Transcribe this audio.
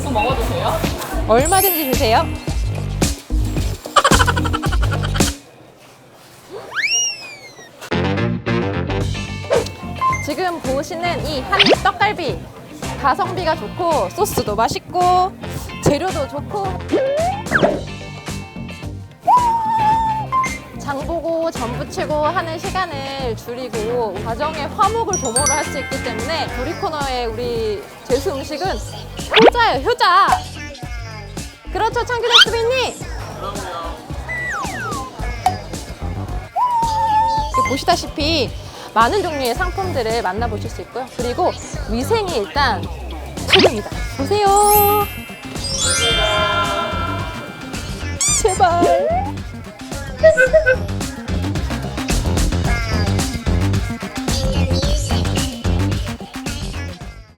먹어도 돼요? 얼마든지 주세요. 지금 보시는 이한 떡갈비 가성비가 좋고 소스도 맛있고 재료도 좋고 장 보고 전 부치고 하는 시간을 줄이고 가정의 화목을 도모를 할 수 있기 때문에 우리 코너의 우리 제수 음식은 효자예요 효자. 그렇죠 청규덕 수빈님 보시다시피 많은 종류의 상품들을 만나보실 수 있고요. 그리고 위생이 일단 최고입니다. 보세요. 제발